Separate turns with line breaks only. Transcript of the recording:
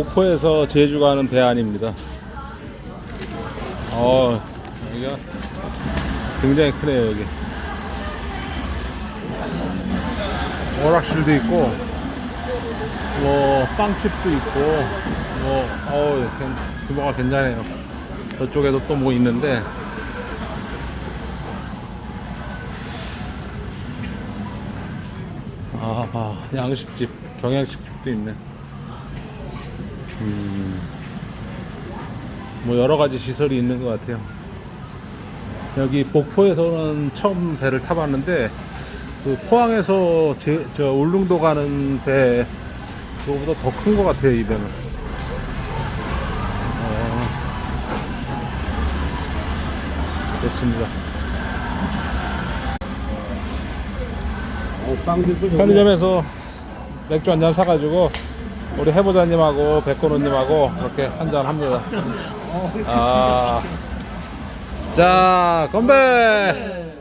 목포에서 제주 가는 배 안입니다. 어, 여기가 굉장히 크네요, 여기. 오락실도 있고, 뭐, 빵집도 있고, 뭐, 어우, 괜- 규모가 괜찮아요. 저쪽에도 또 뭐 있는데, 아, 아, 양식집, 경양식집도 있네. 음, 뭐 여러 가지 시설이 있는 것 같아요. 여기 목포에서는 처음 배를 타봤는데 그 포항에서 제, 저 울릉도 가는 배 그거보다 더 큰 것 같아요 이 배는. 어, 됐습니다.
어.
편의점에서 맥주 한 잔 사가지고 우리 해보자님하고 백건우님하고 이렇게 한잔 합니다. 아, 자 건배.